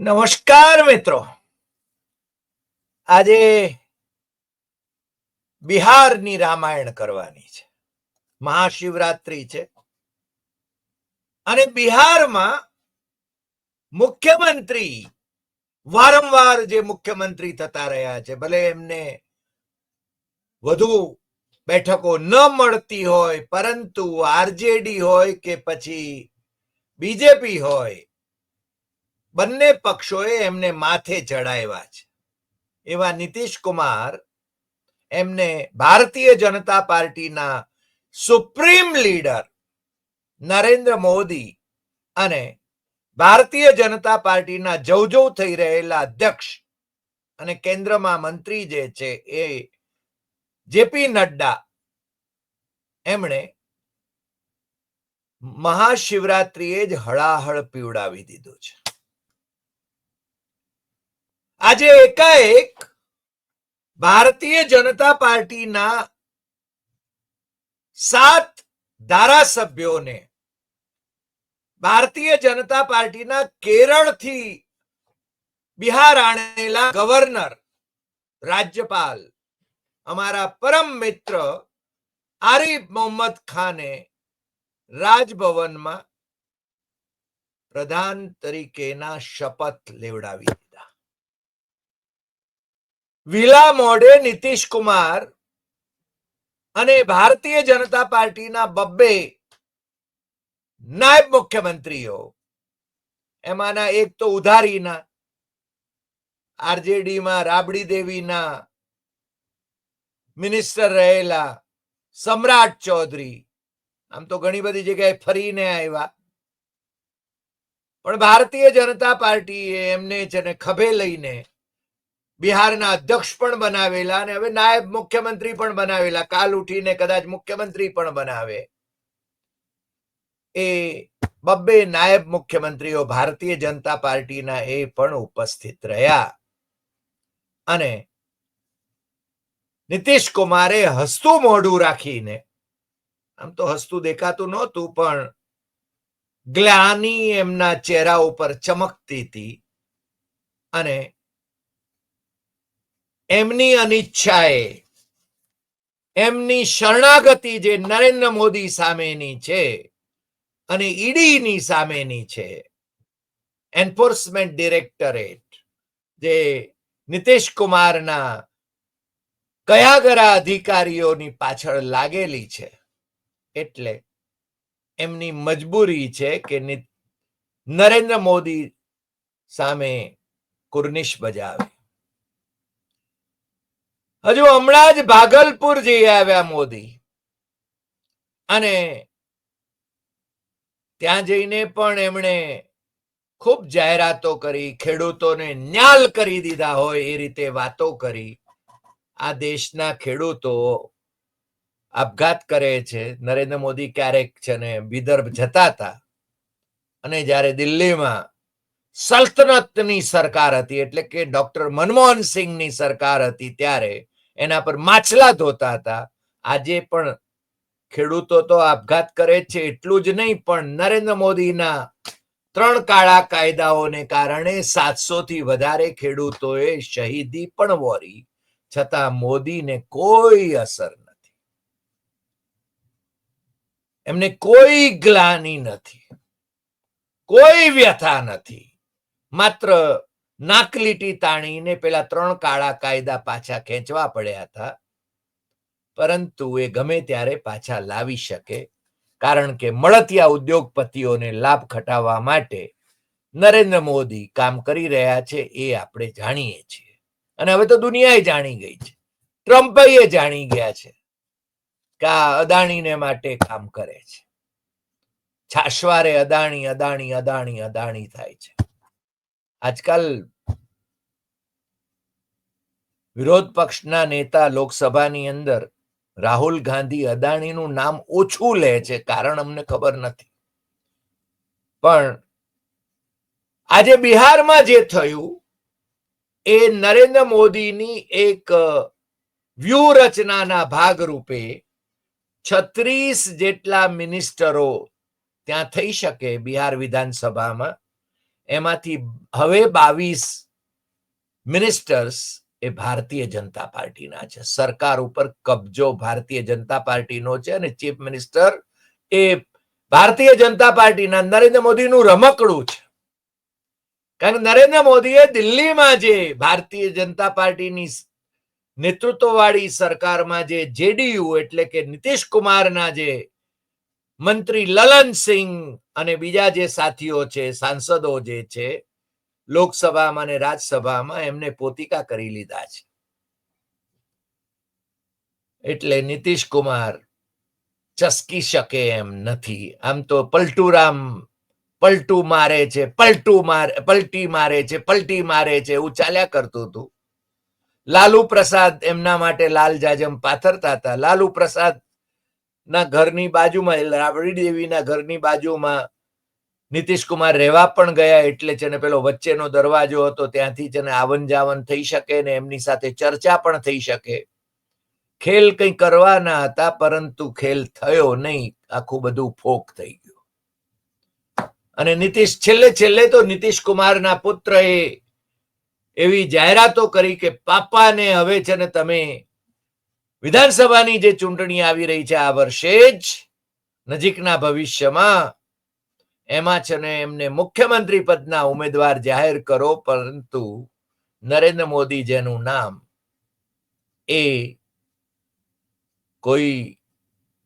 નમસ્કાર મિત્રો. આજે બિહારની રામાયણ કરવાની છે. મહાશિવરાત્રી છે. અને બિહારમાં મુખ્યમંત્રી વારંવાર જે મુખ્યમંત્રી થતા રહ્યા છે, ભલે એમને વધુ બેઠકો ન મળતી હોય, પરંતુ આરજેડી હોય કે પછી બીજેપી હોય બંને પક્ષોએ એમને માથે ચડાવ્યા છે. એવા નીતિશ કુમાર એમને ભારતીય જનતા પાર્ટીના સુપ્રીમ લીડર નરેન્દ્ર મોદી અને ભારતીય જનતા પાર્ટીના જવજવ થઈ રહેલા અધ્યક્ષ અને કેન્દ્રમાં મંત્રી જે છે એ જેપી નડ્ડા એમણે મહાશિવરાત્રિએ જ હળાહળ પીવડાવી દીધું છે. આજે એકાએક ભારતીય જનતા પાર્ટીના સાત ધારાસભ્યોને ભારતીય જનતા પાર્ટીના કેરળથી બિહાર આણેલા ગવર્નર રાજ્યપાલ અમારા પરમ મિત્ર આરીફ મોહમ્મદ ખાને રાજભવનમાં પ્રધાન તરીકેના શપથ લેવડાવી. વિલા મોઢે નીતિશ અને ભારતીય જનતા પાર્ટીના બબ્બે નાયબ મુખ્યમંત્રીઓ. એમાંના એક તો ઉધારીના, આરજેડીમાં રાબડી દેવીના, મિનિસ્ટર રહેલા સમ્રાટ ચૌધરી. આમ તો ઘણી બધી જગ્યાએ ફરીને આવ્યા. પણ ભારતીય જનતા પાર્ટીએ એમને છે ને ખભે લઈને બિહારના અધ્યક્ષ પણ બનાવેલા અને હવે નાયબ મુખ્યમંત્રી પણ બનાવેલા. કાલ ઉઠીને કદાચ મુખ્યમંત્રી પણ બનાવે. એ બબ્બે નાયબ મુખ્યમંત્રીઓ ભારતીય જનતા પાર્ટીના એ પણ ઉપસ્થિત રહ્યા. અને નીતિશ કુમારે હસતું મોઢું રાખીને, આમ તો હસતું દેખાતું નહોતું, પણ ગ્લાની એમના ચહેરા ઉપર ચમકતી હતી અને એમની અનિચ્છાએ, એમની શરણાગતિ જે નરેન્દ્ર મોદી સામેની છે અને ઈડીની સામેની છે, એન્ફોર્સમેન્ટ ડિરેક્ટરેટ જે નીતિશ કુમારના કયાગરા અધિકારીઓની પાછળ લાગેલી છે, એટલે એમની મજબૂરી છે કે નરેન્દ્ર મોદી સામે કુર્નિશ બજાવે. હજુ હમણાં જ ભાગલપુર જઈ આવ્યા મોદી. અને ત્યાં જઈને પણ એમણે ખૂબ જાહેરાતો કરી, ખેડૂતોને ન્યાલ કરી દીધા હોય એ રીતે વાતો કરી. આ દેશના ખેડૂતો આપઘાત કરે છે. નરેન્દ્ર મોદી ક્યારેક છે ને વિદર્ભ જતા હતા. અને જ્યારે દિલ્હીમાં સલ્તનતની સરકાર હતી, એટલે કે ડોક્ટર મનમોહન સિંહની સરકાર હતી ત્યારે એના પર માછલા ધોતા હતા. આજે પણ ખેડૂતો તો આપઘાત કરે છે એટલું જ નહીં, પણ નરેન્દ્ર મોદીના ત્રણ કાળા કાયદાઓને કારણે સાતસો થી વધારે ખેડૂતોએ શહીદી પણ વોરી. છતાં મોદીને કોઈ અસર નથી. એમને કોઈ ગ્લાની નથી. કોઈ વ્યથા નથી. માત્ર નાકલીટી તાણીને પેલા ત્રણ કાળા કાયદા પાછા ખેંચવા પડ્યા હતા. પરંતુ એ ગમે ત્યારે પાછા લાવી શકે, કારણ કે મળતિયા ઉદ્યોગપતિઓને લાભ ખટાવવા માટે નરેન્દ્ર મોદી કામ કરી રહ્યા છે એ આપણે જાણીએ છીએ. અને હવે તો દુનિયાએ જાણી ગઈ છે. ટ્રમ્પએ જાણી ગયા છે કે આ અદાણીને માટે કામ કરે છે. છાશવારે અદાણી અદાણી અદાણી અદાણી થાય છે. આજકાલ વિરોધ પક્ષના નેતા લોકસભાની અંદર રાહુલ ગાંધી અદાણીનું નામ ઓછું લે છે, કારણ અમને ખબર નથી. પણ આજે બિહારમાં જે થયું, એ નરેન્દ્ર મોદીની એક વ્યૂહરચનાના ભાગરૂપે છત્રીસ જેટલા મિનિસ્ટરો ત્યાં થઈ શકે બિહાર વિધાનસભામાં. એમાંથી હવે બાવીસ મિનિસ્ટર્સ એ ભારતીય જનતા પાર્ટીના છે. સરકાર ઉપર કબજો ભારતીય જનતા પાર્ટીનો છે અને ચીફ મિનિસ્ટર એ ભારતીય જનતા પાર્ટીના નરેન્દ્ર મોદીનું રમકડું છે. કારણ કે નરેન્દ્ર મોદીએ દિલ્હીમાં જે ભારતીય જનતા પાર્ટીની નેતૃત્વવાળી સરકારમાં જે જેડીયુ એટલે કે નીતિશ કુમારના જે મંત્રી લલનસિંહ અને બીજા જે સાથીઓ છે, સાંસદો જે છે, લોકસભામાં અને રાજ્યસભામાં એમને પોતિકા કરી લીધા છે. એટલે નીતિશ ચસકી શકે એમ નથી. આમ તો પલટુરામ પલટુ મારે છે, પલટુ મારે, પલટી મારે છે, પલટી મારે છે, એવું ચાલ્યા કરતું હતું. લાલુ પ્રસાદ એમના માટે લાલ જાજમ પાથરતા હતા. લાલુ પ્રસાદ ના ઘરની બાજુમાં રાબડી દેવીના ઘરની બાજુમાં નીતિશ રહેવા પણ ગયા એટલે છે ને પેલો વચ્ચેનો દરવાજો હતો, ત્યાંથી છે ને આવન જાવન થઈ શકે ને એમની સાથે ચર્ચા પણ થઈ શકે. ખેલ કંઈ કરવાના હતા, પરંતુ ખેલ થયો નહીં. આખું બધું ફોક થઈ ગયું. અને નીતિશ છેલ્લે છેલ્લે તો નીતિશ કુમારના પુત્ર એ એવી જાહેરાતો કરી કે, પાપાને હવે છે ને તમે વિધાનસભાની જે ચૂંટણી આવી રહી છે આ વર્ષે જ, નજીકના ભવિષ્યમાં એમાં છે ને એમને મુખ્યમંત્રી પદના ઉમેદવાર જાહેર કરો, પરંતુ નરેન્દ્ર મોદી જેનું નામ એ કોઈ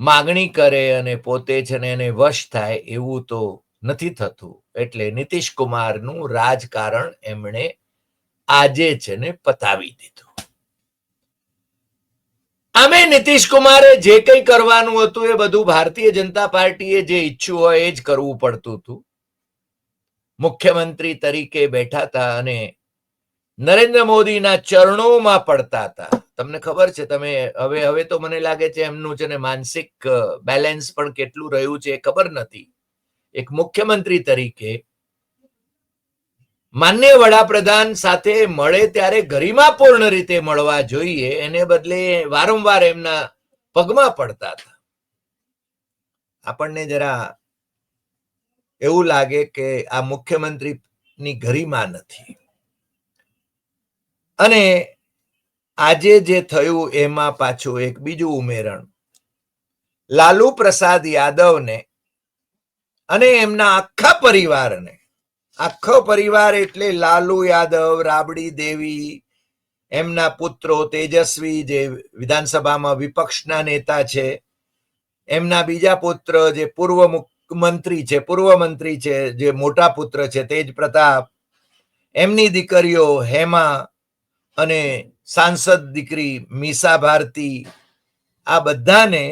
માગણી કરે અને પોતે છે ને એને વશ થાય એવું તો નથી થતું. એટલે નીતિશ કુમારનું રાજકારણ એમણે આજે છે ને પતાવી દીધું. આમે નીતિશ કુમારે જે કંઈ કરવાનું હતું એ બધું ભારતીય જનતા પાર્ટીએ જે ઈચ્છ્યું હોય એ જ કરવું પડતું હતું. મુખ્યમંત્રી તરીકે બેઠા હતા અને નરેન્દ્ર મોદીના ચરણોમાં પડતા હતા. તમને ખબર છે, તમે હવે હવે તો મને લાગે છે એમનું છે ને માનસિક બેલેન્સ પણ કેટલું રહ્યું છે એ ખબર નથી. એક મુખ્યમંત્રી તરીકે માન્ય વડાપ્રધાન સાથે મળે ત્યારે ગરિમાપૂર્ણ રીતે મળવા જોઈએ, એને બદલે વારંવાર એમના પગમાં પડતા હતા. આપણને જરા એવું લાગે કે આ મુખ્યમંત્રીની ગરિમા નથી. અને આજે જે થયું એમાં પાછું એક બીજું ઉમેરણ. લાલુ પ્રસાદ યાદવને અને એમના આખા પરિવારને આખો પરિવાર એટલે લાલુ યાદવ, રાબડી દેવી, એમના પુત્રો તેજસ્વી જે વિધાનસભામાં વિપક્ષના નેતા છે, એમના બીજા પુત્ર જે પૂર્વ મુખ્યમંત્રી છે, પૂર્વ મંત્રી છે, જે મોટા પુત્ર છે, તેજ પ્રતાપ, એમની દીકરીઓ હેમા અને સાંસદ દીકરી મીસા ભારતી, આ બધાને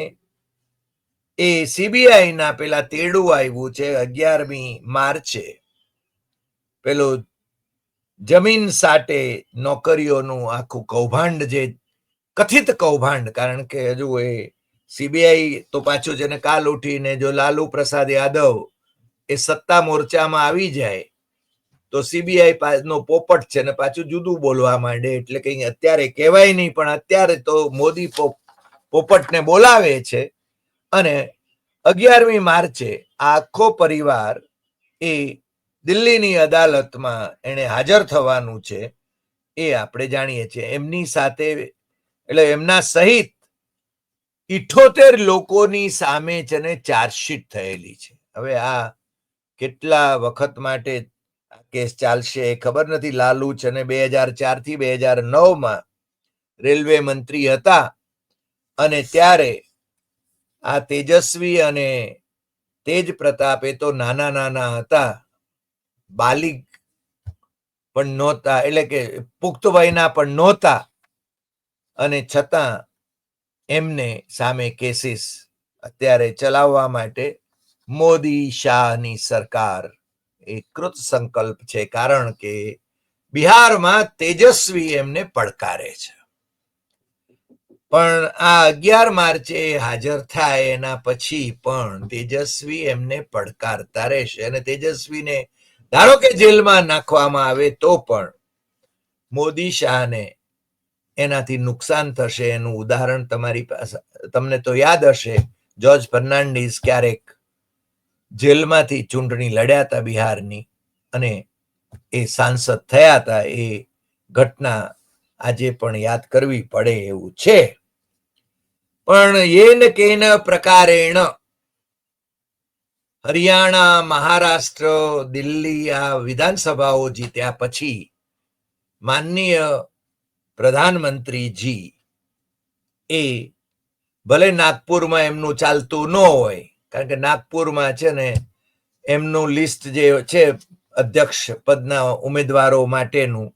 એ સીબીઆઈ ના પેલા તેડું આવ્યું છે અગિયારમી માર્ચે. પેલું જમીન સાટે નોકરીઓનું આખું કૌભાંડ જે કથિત કૌભાંડ, કારણ કે હજુ એ સીબીઆઈ તો પાછું જેને કાલ ઉઠીને જો લાલુ પ્રસાદ યાદવ એ સત્તા મોરચામાં આવી જાય, તો સીબીઆઈ નો પોપટ છે ને પાછું જુદું બોલવા માંડે, એટલે કઈ અત્યારે કહેવાય નહીં, પણ અત્યારે તો મોદી પોપટને બોલાવે છે અને અગિયારમી માર્ચે આખો પરિવાર એ દિલ્હીની અદાલતમાં એને હાજર થવાનું છે એ આપણે જાણીએ છીએ. એમની સાથે, એટલે એમના સહિત ઇઠોતેર લોકોની સામે છે ને ચાર્જશીટ થયેલી છે. હવે આ કેટલા વખત માટે કેસ ચાલશે એ ખબર નથી. લાલુ છે ને બે હજાર ચારથી બે હજાર નવમાં રેલવે મંત્રી હતા અને ત્યારે આ તેજસ્વી અને તેજ પ્રતાપ એ તો નાના નાના હતા. બાલિગ પણ નહોતા, એટલે કે પુખ્ત વયના પણ નહોતા. અને છતાં એમને સામે કેસીસ અત્યારે ચલાવવા માટે મોદી શાહની સરકાર એ કૃત સંકલ્પ છે, કારણ કે બિહારમાં તેજસ્વી એમને પડકારે છે. પણ આ અગિયાર માર્ચે હાજર થાય એના પછી પણ તેજસ્વી એમને પડકારતા રહેશે. અને તેજસ્વીને ધારો કે જેલમાં નાખવામાં આવે તો પણ મોદી શાહને એનાથી નુકસાન થશે, એનું ઉદાહરણ તમારી પાસે, તમને તો યાદ હશે, જ્યોર્જ ફર્નાન્ડિસ ક્યારેક જેલમાંથી ચૂંટણી લડ્યા હતા બિહારની અને એ સાંસદ થયા હતા, એ ઘટના આજે પણ યાદ કરવી પડે એવું છે. પણ એન કેન પ્રકારેણ હરિયાણા, મહારાષ્ટ્ર, દિલ્હી આ વિધાનસભાઓ જીત્યા પછી માનનીય પ્રધાનમંત્રીજી એ ભલે નાગપુરમાં એમનું ચાલતું ન હોય, કારણ કે નાગપુરમાં છે ને એમનું લિસ્ટ જે છે અધ્યક્ષ પદના ઉમેદવારો માટેનું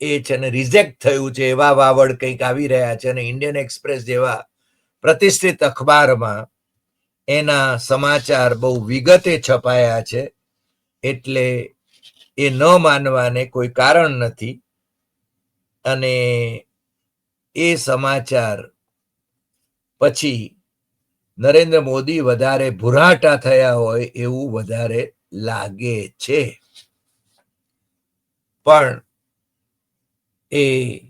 એ છે ને રિજેક્ટ થયું છે એવા વાવડ કંઈક આવી રહ્યા છે અને ઇન્ડિયન એક્સપ્રેસ જેવા પ્રતિષ્ઠિત અખબારમાં એના સમાચાર બહુ વિગતે છપાયા છે, એટલે એ ન માનવાને કોઈ કારણ નથી. અને એ સમાચાર પછી નરેન્દ્ર મોદી વધારે ભુરાટા થયા હોય એવું વધારે લાગે છે. પણ એ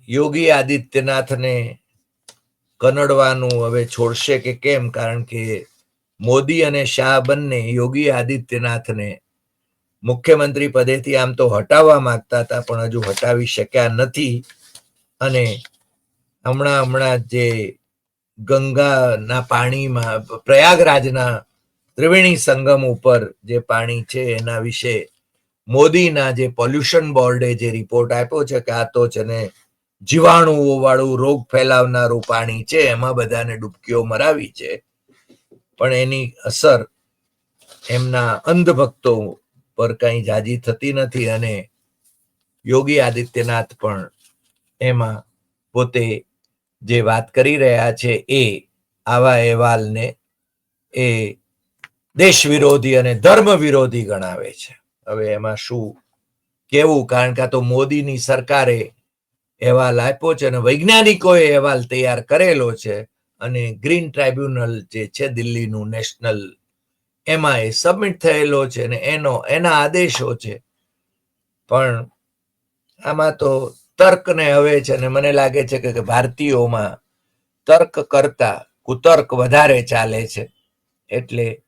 યોગી આદિત્યનાથને કનડવાનું હવે છોડશે કે કેમ? કારણ કે મોદી અને શાહ બંને યોગી આદિત્યનાથને મુખ્યમંત્રી પદેથી આમ તો હટાવવા માંગતા હતા, પણ હજુ હટાવી શક્યા નથી. અને હમણાં હમણાં જે ગંગાના પાણીમાં, પ્રયાગરાજના ત્રિવેણી સંગમ ઉપર જે પાણી છે, એના વિશે મોદીના જે પોલ્યુશન બોર્ડે જે રિપોર્ટ આપ્યો છે કે આ તો છે ને જીવાણુઓ વાળું રોગ ફેલાવનારું પાણી છે, એમાં બધાને ડૂબકીઓ મરાવી છે. પણ એની અસર એમના અંધભક્તો પર કઈ જાજી થતી નથી અને યોગી આદિત્યનાથ પણ એમાં પોતે જે વાત કરી રહ્યા છે એ આવા અહેવાલને એ દેશ વિરોધી અને ધર્મ વિરોધી ગણાવે છે. હવે એમાં શું કેવું? કારણ કે તો મોદીની સરકારે અહેવાલ આપ્યો છે અને વૈજ્ઞાનિકોએ અહેવાલ તૈયાર કરેલો છે. અને ગ્રીન ટ્રાઇબ્યુનલ જે છે દિલ્હીનું નેશનલ, એમાં એ સબમિટ થયેલો છે અને એનો, એના આદેશો છે. પણ આમાં તો તર્કને હવે છે ને મને લાગે છે કે ભારતીયોમાં તર્ક કરતા કુતર્ક વધારે ચાલે છે. એટલે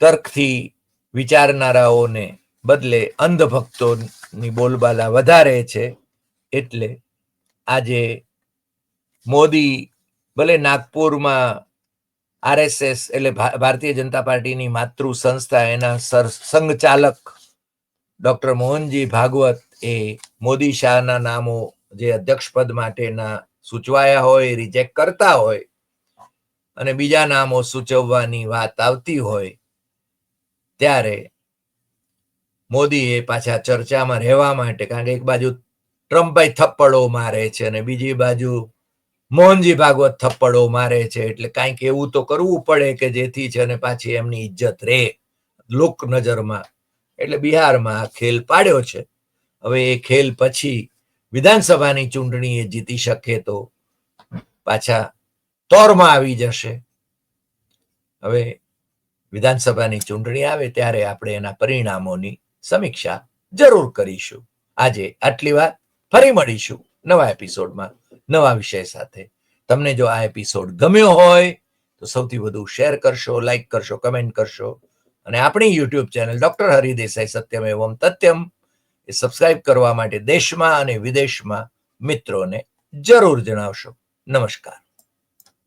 તર્કથી વિચારનારાઓને બદલે અંધભક્તોની બોલબાલા વધારે છે. એટલે આજે મોદી ભલે નાગપુરમાં આરએસએસ એટલે ભારતીય જનતા પાર્ટીની માતૃ સંસ્થા એના સર ડોક્ટર મોહનજી ભાગવત એ મોદી શાહના નામો જે અધ્યક્ષ પદ માટેના સૂચવાયા હોય રિજેક્ટ કરતા હોય અને બીજા નામો સૂચવવાની વાત આવતી હોય, ત્યારે મોદી એ પાછા ચર્ચામાં રહેવા માટે, કારણ કે એક બાજુ ટ્રમ્પ ભાઈ થપ્પડો મારે છે અને બીજી બાજુ મોહનજી ભાગવત થપ્પડો મારે છે એટલે કાંઈક એવું તો કરવું પડે કે જેથી છે ને પાછી એમની ઇજ્જત રહે. લોક નજરમાં. એટલે બિહારમાં આ ખેલ પાડ્યો છે. હવે એ ખેલ પછી વિધાનસભાની ચૂંટણી એ જીતી શકે તો પાછા તોરમાં આવી જશે. હવે વિધાનસભાની ચૂંટણી આવે ત્યારે આપણે એના પરિણામોની સમીક્ષા જરૂર કરીશું. આજે આટલી વાત. ફરી મળીશું નવા એપિસોડમાં નવા વિષય સાથે. તમને જો આ એપિસોડ ગમ્યો હોય, તો સૌથી વધુ શેર કરશો લાઈક કરશો કમેન્ટ કરશો. અને આપણી YouTube channel doctor Hari Desai Satyam Evam Tatyam એ સબસ્ક્રાઇબ કરવા માટે દેશમાં અને વિદેશમાં મિત્રોને જરૂર જણાવશો. નમસ્કાર.